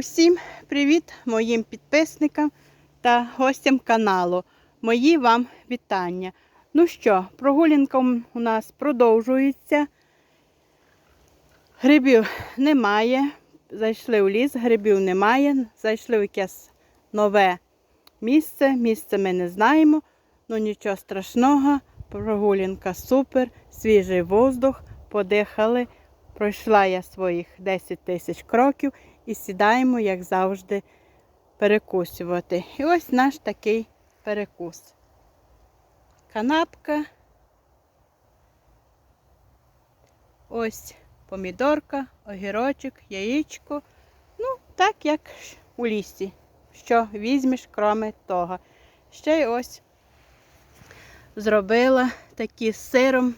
Усім привіт моїм підписникам та гостям каналу. Мої вам вітання. Ну що, прогулянка у нас продовжується. Грибів немає. Зайшли у ліс, грибів немає. Зайшли в якесь нове місце. Місце ми не знаємо. Ну нічого страшного. Прогулянка супер, свіжий воздух, подихали. Пройшла я своїх 10 тисяч кроків і сідаємо, як завжди, перекусувати. І ось наш такий перекус. Канапка. Ось помідорка, огірочок, яєчко. Ну, так як у лісі. Що візьмеш, кроме того. Ще й ось зробила такі з сиром